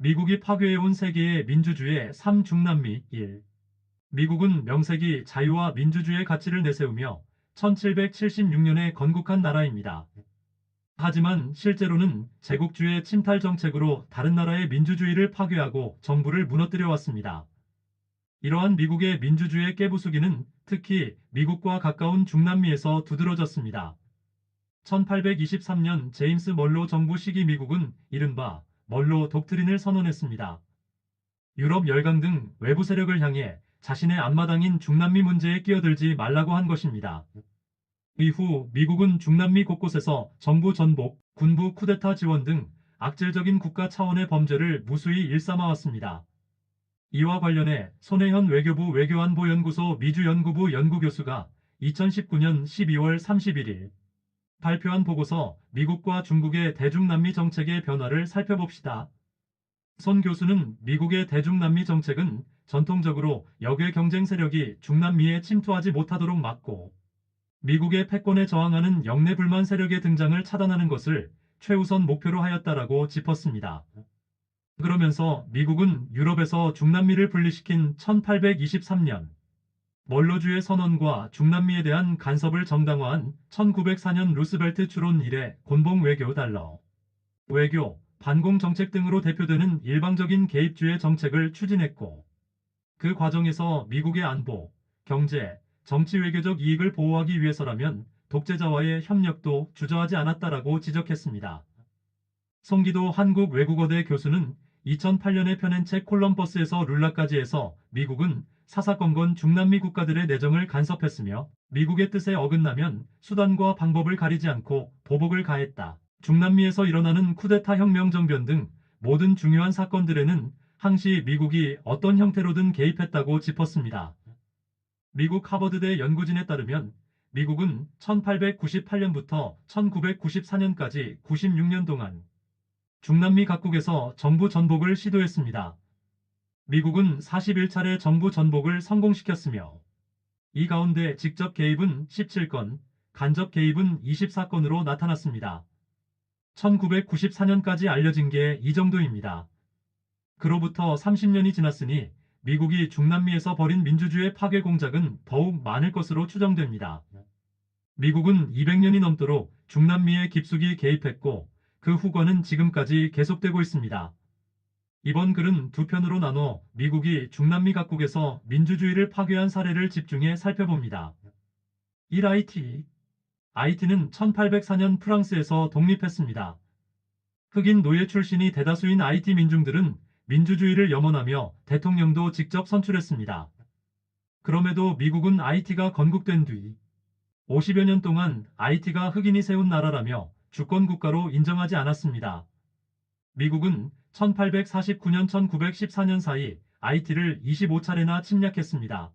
미국이 파괴해온 세계의 민주주의의 3중남미 1. 미국은 명색이 자유와 민주주의의 가치를 내세우며 1776년에 건국한 나라입니다. 하지만 실제로는 제국주의 침탈 정책으로 다른 나라의 민주주의를 파괴하고 정부를 무너뜨려 왔습니다. 이러한 미국의 민주주의의 깨부수기는 특히 미국과 가까운 중남미에서 두드러졌습니다. 1823년 제임스 멀로 정부 시기 미국은 이른바 멀로 독트린을 선언했습니다. 유럽 열강 등 외부 세력을 향해 자신의 앞마당인 중남미 문제에 끼어들지 말라고 한 것입니다. 이후 미국은 중남미 곳곳에서 정부 전복, 군부 쿠데타 지원 등 악질적인 국가 차원의 범죄를 무수히 일삼아왔습니다. 이와 관련해 손혜현 외교부 외교안보연구소 미주연구부 연구교수가 2019년 12월 31일 발표한 보고서 미국과 중국의 대중남미 정책의 변화를 살펴봅시다. 손 교수는 미국의 대중남미 정책은 전통적으로 역외 경쟁 세력이 중남미에 침투하지 못하도록 막고 미국의 패권에 저항하는 영내 불만 세력의 등장을 차단하는 것을 최우선 목표로 하였다라고 짚었습니다. 그러면서 미국은 유럽에서 중남미를 분리시킨 1823년 멀로주의 선언과 중남미에 대한 간섭을 정당화한 1904년 루스벨트 추론 이래 곤봉 외교 달러 외교, 반공 정책 등으로 대표되는 일방적인 개입주의 정책을 추진했고 그 과정에서 미국의 안보, 경제, 정치 외교적 이익을 보호하기 위해서라면 독재자와의 협력도 주저하지 않았다라고 지적했습니다. 송기도 한국 외국어대 교수는 2008년에 펴낸 책 콜럼버스에서 룰라까지 해서 미국은 사사건건 중남미 국가들의 내정을 간섭했으며 미국의 뜻에 어긋나면 수단과 방법을 가리지 않고 보복을 가했다. 중남미에서 일어나는 쿠데타 혁명 정변 등 모든 중요한 사건들에는 항시 미국이 어떤 형태로든 개입했다고 짚었습니다. 미국 하버드대 연구진에 따르면 미국은 1898년부터 1994년까지 96년 동안 중남미 각국에서 정부 전복을 시도했습니다. 미국은 41차례 정부 전복을 성공시켰으며 이 가운데 직접 개입은 17건, 간접 개입은 24건으로 나타났습니다. 1994년까지 알려진 게 이 정도입니다. 그로부터 30년이 지났으니 미국이 중남미에서 벌인 민주주의 파괴 공작은 더욱 많을 것으로 추정됩니다. 미국은 200년이 넘도록 중남미에 깊숙이 개입했고 그 후과는 지금까지 계속되고 있습니다. 이번 글은 두 편으로 나눠 미국이 중남미 각국에서 민주주의를 파괴한 사례를 집중해 살펴봅니다. 1. IT IT는 1804년 프랑스에서 독립했습니다. 흑인 노예 출신이 대다수인 IT 민중들은 민주주의를 염원하며 대통령도 직접 선출했습니다. 그럼에도 미국은 IT가 건국된 뒤 50여 년 동안 IT가 흑인이 세운 나라라며 주권국가로 인정하지 않았습니다. 미국은 1849년 1914년 사이 IT를 25차례나 침략했습니다.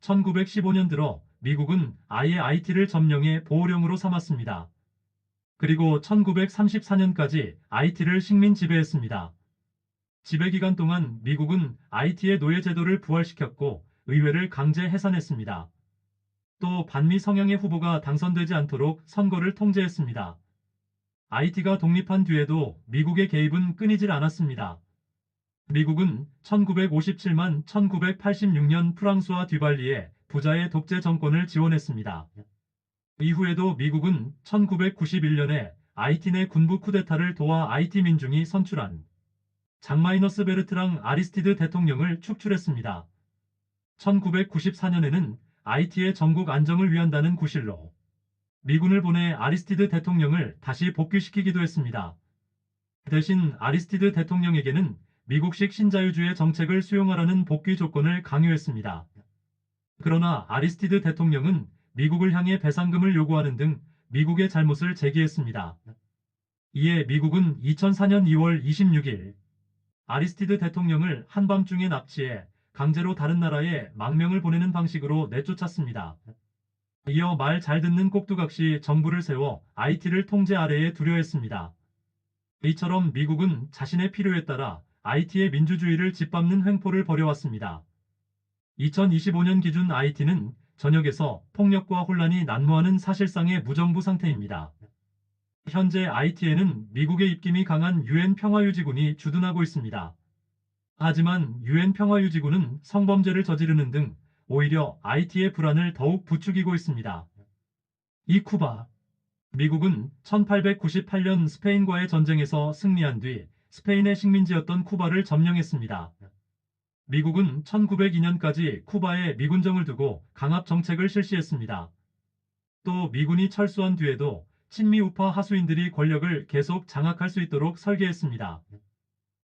1915년 들어 미국은 아예 IT를 점령해 보호령으로 삼았습니다. 그리고 1934년까지 IT를 식민 지배했습니다. 지배 기간 동안 미국은 IT의 노예 제도를 부활시켰고 의회를 강제 해산했습니다. 또 반미 성향의 후보가 당선되지 않도록 선거를 통제했습니다. IT가 독립한 뒤에도 미국의 개입은 끊이질 않았습니다. 미국은 1957만 1986년 프랑스와 뒤발리에 부자의 독재 정권을 지원했습니다. 이후에도 미국은 1991년에 IT 내 군부 쿠데타를 도와 IT 민중이 선출한 장마이너스 베르트랑 아리스티드 대통령을 축출했습니다. 1994년에는 IT의 전국 안정을 위한다는 구실로 미군을 보내 아리스티드 대통령을 다시 복귀시키기도 했습니다. 대신 아리스티드 대통령에게는 미국식 신자유주의 정책을 수용하라는 복귀 조건을 강요했습니다. 그러나 아리스티드 대통령은 미국을 향해 배상금을 요구하는 등 미국의 잘못을 제기했습니다. 이에 미국은 2004년 2월 26일 아리스티드 대통령을 한밤중에 납치해 강제로 다른 나라에 망명을 보내는 방식으로 내쫓았습니다. 이어 말 잘 듣는 꼭두각시 정부를 세워 IT를 통제 아래에 두려했습니다. 이처럼 미국은 자신의 필요에 따라 IT의 민주주의를 짓밟는 횡포를 벌여왔습니다. 2025년 기준 IT는 전역에서 폭력과 혼란이 난무하는 사실상의 무정부 상태입니다. 현재 IT에는 미국의 입김이 강한 유엔 평화유지군이 주둔하고 있습니다. 하지만 유엔 평화유지군은 성범죄를 저지르는 등 오히려 IT의 불안을 더욱 부추기고 있습니다. 이 쿠바 미국은 1898년 스페인과의 전쟁에서 승리한 뒤 스페인의 식민지였던 쿠바를 점령했습니다. 미국은 1902년까지 쿠바에 미군정을 두고 강압 정책을 실시했습니다. 또 미군이 철수한 뒤에도 친미 우파 하수인들이 권력을 계속 장악할 수 있도록 설계했습니다.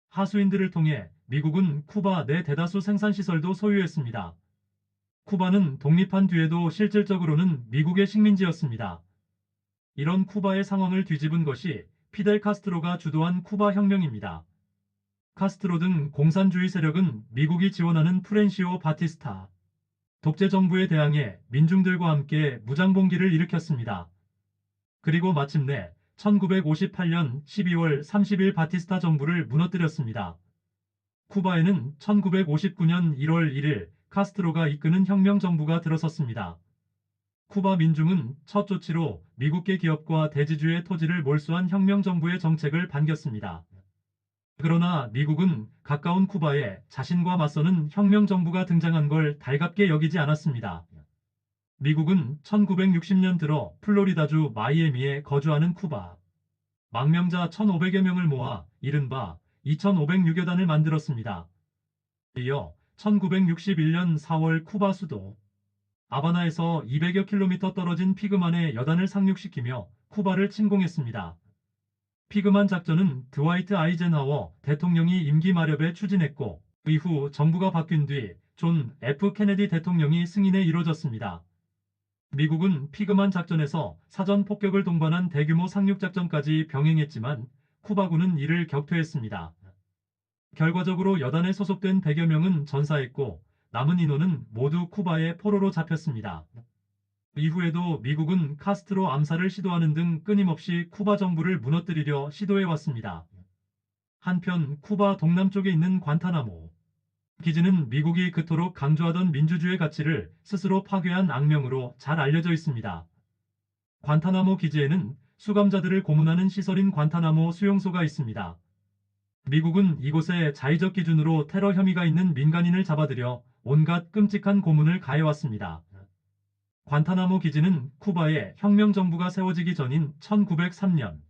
하수인들을 통해 미국은 쿠바 내 대다수 생산시설도 소유했습니다. 쿠바는 독립한 뒤에도 실질적으로는 미국의 식민지였습니다. 이런 쿠바의 상황을 뒤집은 것이 피델 카스트로가 주도한 쿠바 혁명입니다. 카스트로 등 공산주의 세력은 미국이 지원하는 프렌시오 바티스타 독재 정부에 대항해 민중들과 함께 무장봉기를 일으켰습니다. 그리고 마침내 1958년 12월 30일 바티스타 정부를 무너뜨렸습니다. 쿠바에는 1959년 1월 1일 카스트로가 이끄는 혁명 정부가 들어섰습니다. 쿠바 민중은 첫 조치로 미국계 기업과 대지주의 토지를 몰수한 혁명 정부의 정책을 반겼습니다. 그러나 미국은 가까운 쿠바에 자신과 맞서는 혁명 정부가 등장한 걸 달갑게 여기지 않았습니다. 미국은 1960년 들어 플로리다주 마이애미에 거주하는 쿠바 망명자 1,500여 명을 모아 이른바 2,506여 단을 만들었습니다. 이어 1961년 4월 쿠바 수도 아바나에서 200여 킬로미터 떨어진 피그만에 여단을 상륙시키며 쿠바를 침공했습니다. 피그만 작전은 드와이트 아이젠하워 대통령이 임기 마렵에 추진했고 이후 정부가 바뀐 뒤 존 F 케네디 대통령이 승인해 이뤄졌습니다. 미국은 피그만 작전에서 사전 폭격을 동반한 대규모 상륙 작전까지 병행했지만 쿠바군은 이를 격퇴했습니다. 결과적으로 여단에 소속된 100여 명은 전사했고 남은 인원은 모두 쿠바의 포로로 잡혔습니다. 이후에도 미국은 카스트로 암살을 시도하는 등 끊임없이 쿠바 정부를 무너뜨리려 시도해 왔습니다. 한편 쿠바 동남쪽에 있는 관타나모 기지는 미국이 그토록 강조하던 민주주의 가치를 스스로 파괴한 악명으로 잘 알려져 있습니다. 관타나모 기지에는 수감자들을 고문하는 시설인 관타나모 수용소가 있습니다. 미국은 이곳에 자의적 기준으로 테러 혐의가 있는 민간인을 잡아들여 온갖 끔찍한 고문을 가해왔습니다. 관타나모 기지는 쿠바의 혁명 정부가 세워지기 전인 1903년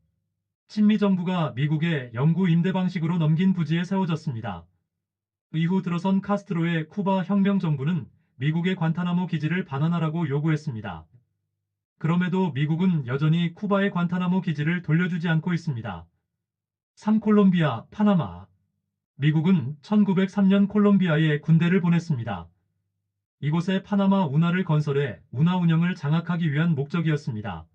친미 정부가 미국의 영구 임대 방식으로 넘긴 부지에 세워졌습니다. 이후 들어선 카스트로의 쿠바 혁명 정부는 미국의 관타나모 기지를 반환하라고 요구했습니다. 그럼에도 미국은 여전히 쿠바의 관타나모 기지를 돌려주지 않고 있습니다. 3. 콜롬비아, 파나마 미국은 1903년 콜롬비아에 군대를 보냈습니다. 이곳에 파나마 운하를 건설해 운하 운영을 장악하기 위한 목적이었습니다.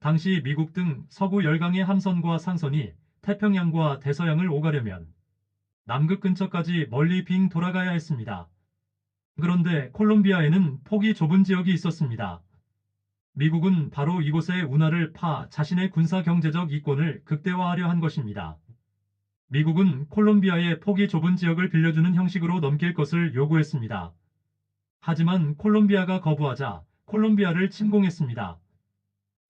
당시 미국 등 서구 열강의 함선과 상선이 태평양과 대서양을 오가려면 남극 근처까지 멀리 빙 돌아가야 했습니다. 그런데 콜롬비아에는 폭이 좁은 지역이 있었습니다. 미국은 바로 이곳에 운하를 파 자신의 군사 경제적 이권을 극대화하려 한 것입니다. 미국은 콜롬비아의 폭이 좁은 지역을 빌려주는 형식으로 넘길 것을 요구했습니다. 하지만 콜롬비아가 거부하자 콜롬비아를 침공했습니다.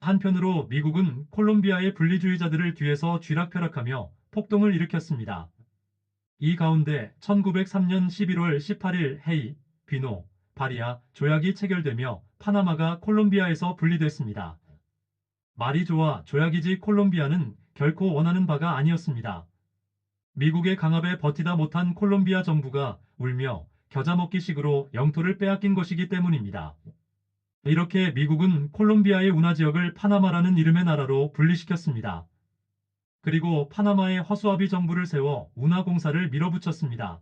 한편으로 미국은 콜롬비아의 분리주의자들을 뒤에서 쥐락펴락하며 폭동을 일으켰습니다. 이 가운데 1903년 11월 18일 헤이, 비노, 바리아 조약이 체결되며 파나마가 콜롬비아에서 분리됐습니다. 말이 좋아 조약이지 콜롬비아는 결코 원하는 바가 아니었습니다. 미국의 강압에 버티다 못한 콜롬비아 정부가 울며 겨자먹기식으로 영토를 빼앗긴 것이기 때문입니다. 이렇게 미국은 콜롬비아의 운하 지역을 파나마라는 이름의 나라로 분리시켰습니다. 그리고 파나마의 허수아비 정부를 세워 운하 공사를 밀어붙였습니다.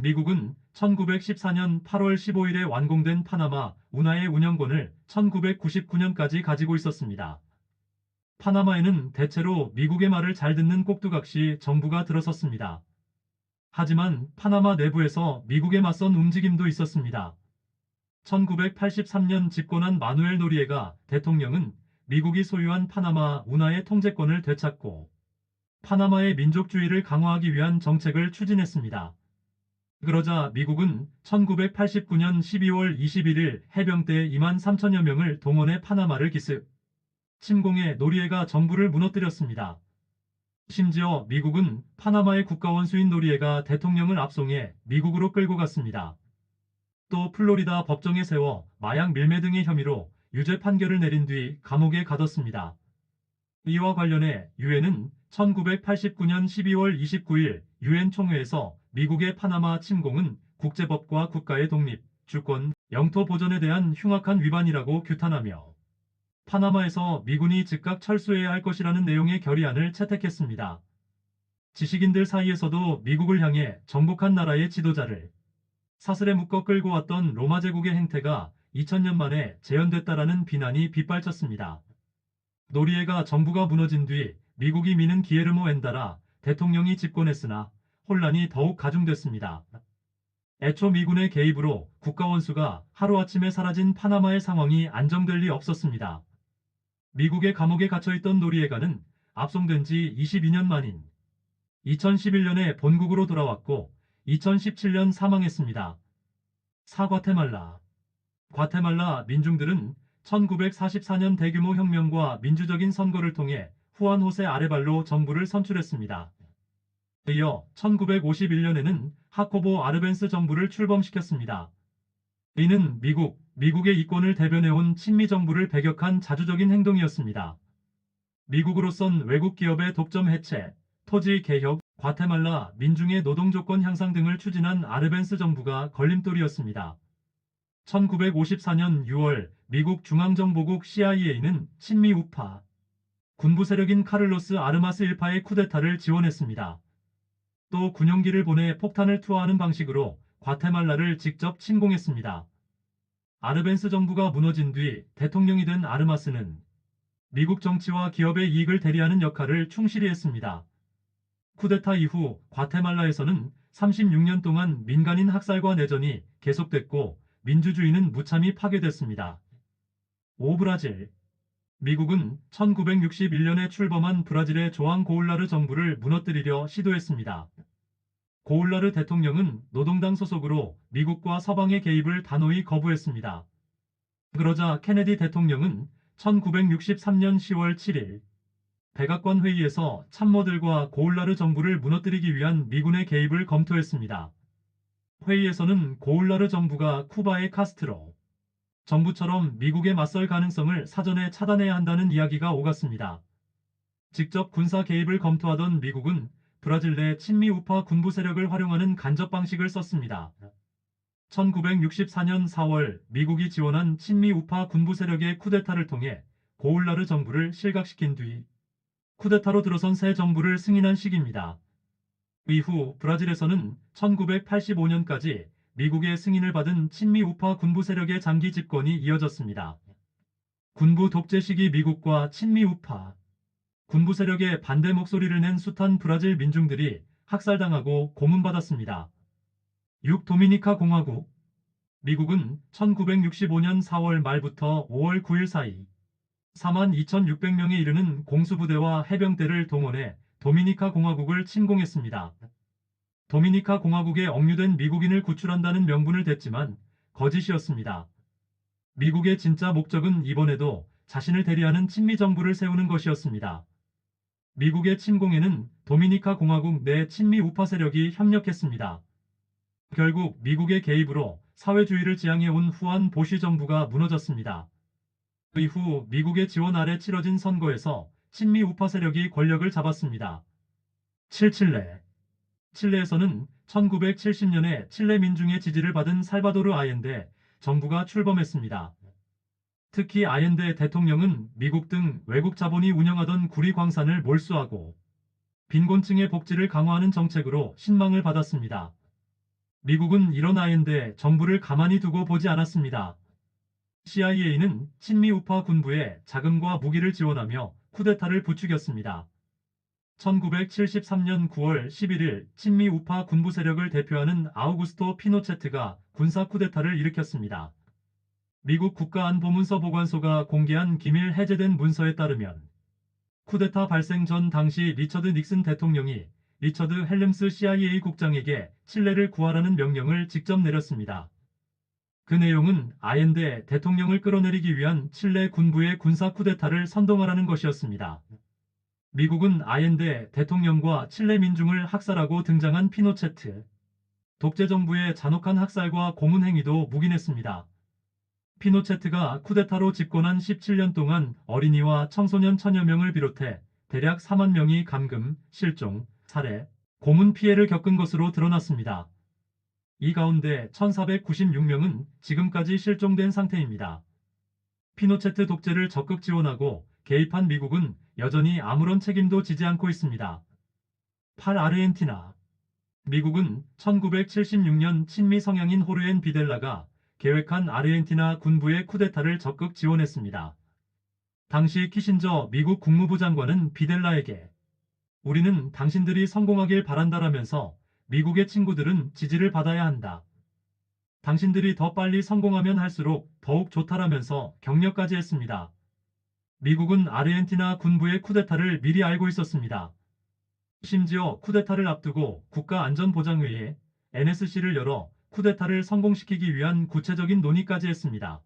미국은 1914년 8월 15일에 완공된 파나마 운하의 운영권을 1999년까지 가지고 있었습니다. 파나마에는 대체로 미국의 말을 잘 듣는 꼭두각시 정부가 들어섰습니다. 하지만 파나마 내부에서 미국에 맞선 움직임도 있었습니다. 1983년 집권한 마누엘 노리에가 대통령은 미국이 소유한 파나마 운하의 통제권을 되찾고 파나마의 민족주의를 강화하기 위한 정책을 추진했습니다. 그러자 미국은 1989년 12월 21일 해병대 2만 3천여 명을 동원해 파나마를 기습. 침공해 노리에가 정부를 무너뜨렸습니다. 심지어 미국은 파나마의 국가원수인 노리에가 대통령을 압송해 미국으로 끌고 갔습니다. 또 플로리다 법정에 세워 마약 밀매 등의 혐의로 유죄 판결을 내린 뒤 감옥에 가뒀습니다. 이와 관련해 유엔은 1989년 12월 29일 유엔 총회에서 미국의 파나마 침공은 국제법과 국가의 독립, 주권, 영토 보전에 대한 흉악한 위반이라고 규탄하며 파나마에서 미군이 즉각 철수해야 할 것이라는 내용의 결의안을 채택했습니다. 지식인들 사이에서도 미국을 향해 정복한 나라의 지도자를 사슬에 묶어 끌고 왔던 로마 제국의 행태가 2000년 만에 재현됐다라는 비난이 빗발쳤습니다. 노리에가 정부가 무너진 뒤 미국이 미는 기에르모 엔다라 대통령이 집권했으나 혼란이 더욱 가중됐습니다. 애초 미군의 개입으로 국가원수가 하루아침에 사라진 파나마의 상황이 안정될 리 없었습니다. 미국의 감옥에 갇혀있던 노리에가는 압송된 지 22년 만인 2011년에 본국으로 돌아왔고 2017년 사망했습니다. 사과테말라 과테말라 민중들은 1944년 대규모 혁명과 민주적인 선거를 통해 후안 호세 아레발로 정부를 선출했습니다. 이어 1951년에는 하코보 아르벤스 정부를 출범시켰습니다. 이는 미국, 미국의 이권을 대변해온 친미 정부를 배격한 자주적인 행동이었습니다. 미국으로선 외국 기업의 독점 해체, 토지 개혁, 과테말라 민중의 노동 조건 향상 등을 추진한 아르벤스 정부가 걸림돌이었습니다. 1954년 6월 미국 중앙정보국 CIA는 친미 우파 군부 세력인 카를로스 아르마스 일파의 쿠데타를 지원했습니다. 또 군용기를 보내 폭탄을 투하하는 방식으로 과테말라를 직접 침공했습니다. 아르벤스 정부가 무너진 뒤 대통령이 된 아르마스는 미국 정치와 기업의 이익을 대리하는 역할을 충실히 했습니다. 쿠데타 이후 과테말라에서는 36년 동안 민간인 학살과 내전이 계속됐고 민주주의는 무참히 파괴됐습니다. 오브라질 미국은 1961년에 출범한 브라질의 조앙 고울라르 정부를 무너뜨리려 시도했습니다. 고울라르 대통령은 노동당 소속으로 미국과 서방의 개입을 단호히 거부했습니다. 그러자 케네디 대통령은 1963년 10월 7일 백악관 회의에서 참모들과 고울라르 정부를 무너뜨리기 위한 미군의 개입을 검토했습니다. 회의에서는 고울라르 정부가 쿠바의 카스트로 정부처럼 미국에 맞설 가능성을 사전에 차단해야 한다는 이야기가 오갔습니다. 직접 군사 개입을 검토하던 미국은 브라질 내 친미 우파 군부 세력을 활용하는 간접 방식을 썼습니다. 1964년 4월 미국이 지원한 친미 우파 군부 세력의 쿠데타를 통해 고울라르 정부를 실각시킨 뒤 쿠데타로 들어선 새 정부를 승인한 시기입니다. 이후 브라질에서는 1985년까지 미국의 승인을 받은 친미 우파 군부 세력의 장기 집권이 이어졌습니다. 군부 독재 시기 미국과 친미 우파 군부 세력의 반대 목소리를 낸 숱한 브라질 민중들이 학살당하고 고문받았습니다. 6. 도미니카 공화국 미국은 1965년 4월 말부터 5월 9일 사이 4만 2,600명에 이르는 공수부대와 해병대를 동원해 도미니카 공화국을 침공했습니다. 도미니카 공화국에 억류된 미국인을 구출한다는 명분을 댔지만 거짓이었습니다. 미국의 진짜 목적은 이번에도 자신을 대리하는 친미 정부를 세우는 것이었습니다. 미국의 침공에는 도미니카 공화국 내 친미 우파 세력이 협력했습니다. 결국 미국의 개입으로 사회주의를 지향해온 후안 보시 정부가 무너졌습니다. 이후 미국의 지원 아래 치러진 선거에서 친미 우파 세력이 권력을 잡았습니다. 7칠레 칠레에서는 1970년에 칠레 민중의 지지를 받은 살바도르 아옌데 정부가 출범했습니다. 특히 아옌데 대통령은 미국 등 외국 자본이 운영하던 구리 광산을 몰수하고 빈곤층의 복지를 강화하는 정책으로 신망을 받았습니다. 미국은 이런 아옌데 정부를 가만히 두고 보지 않았습니다. CIA는 친미 우파 군부에 자금과 무기를 지원하며 쿠데타를 부추겼습니다. 1973년 9월 11일 친미 우파 군부 세력을 대표하는 아우구스토 피노체트가 군사 쿠데타를 일으켰습니다. 미국 국가안보문서 보관소가 공개한 기밀 해제된 문서에 따르면 쿠데타 발생 전 당시 리처드 닉슨 대통령이 리처드 헬름스 CIA 국장에게 칠레를 구하라는 명령을 직접 내렸습니다. 그 내용은 아엔데 대통령을 끌어내리기 위한 칠레 군부의 군사 쿠데타를 선동하라는 것이었습니다. 미국은 아엔데 대통령과 칠레 민중을 학살하고 등장한 피노체트. 독재 정부의 잔혹한 학살과 고문 행위도 묵인했습니다. 피노체트가 쿠데타로 집권한 17년 동안 어린이와 청소년 천여 명을 비롯해 대략 4만 명이 감금, 실종, 살해, 고문 피해를 겪은 것으로 드러났습니다. 이 가운데 1496명은 지금까지 실종된 상태입니다. 피노체트 독재를 적극 지원하고 개입한 미국은 여전히 아무런 책임도 지지 않고 있습니다. 8. 아르헨티나 미국은 1976년 친미 성향인 호르엔 비델라가 계획한 아르헨티나 군부의 쿠데타를 적극 지원했습니다. 당시 키신저 미국 국무부 장관은 비델라에게 우리는 당신들이 성공하길 바란다라면서 미국의 친구들은 지지를 받아야 한다. 당신들이 더 빨리 성공하면 할수록 더욱 좋다라면서 격려까지 했습니다. 미국은 아르헨티나 군부의 쿠데타를 미리 알고 있었습니다. 심지어 쿠데타를 앞두고 국가안전보장회의 NSC를 열어 쿠데타를 성공시키기 위한 구체적인 논의까지 했습니다.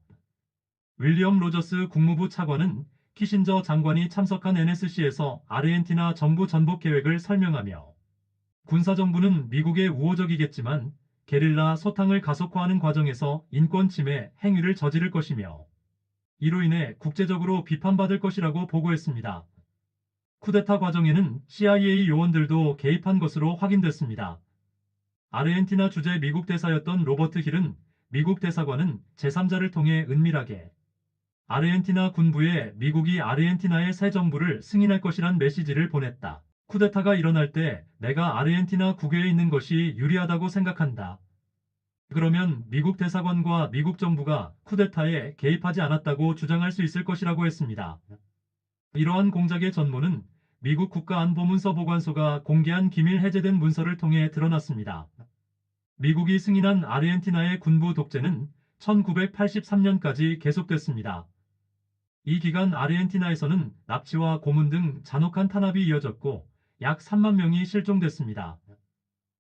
윌리엄 로저스 국무부 차관은 키신저 장관이 참석한 NSC에서 아르헨티나 정부 전복 계획을 설명하며 군사정부는 미국의 우호적이겠지만 게릴라 소탕을 가속화하는 과정에서 인권 침해 행위를 저지를 것이며 이로 인해 국제적으로 비판받을 것이라고 보고했습니다. 쿠데타 과정에는 CIA 요원들도 개입한 것으로 확인됐습니다. 아르헨티나 주재 미국 대사였던 로버트 힐은 미국 대사관은 제3자를 통해 은밀하게 아르헨티나 군부에 미국이 아르헨티나의 새 정부를 승인할 것이란 메시지를 보냈다. 쿠데타가 일어날 때 내가 아르헨티나 국외에 있는 것이 유리하다고 생각한다. 그러면 미국 대사관과 미국 정부가 쿠데타에 개입하지 않았다고 주장할 수 있을 것이라고 했습니다. 이러한 공작의 전모는 미국 국가안보문서 보관소가 공개한 기밀 해제된 문서를 통해 드러났습니다. 미국이 승인한 아르헨티나의 군부 독재는 1983년까지 계속됐습니다. 이 기간 아르헨티나에서는 납치와 고문 등 잔혹한 탄압이 이어졌고 약 3만 명이 실종됐습니다.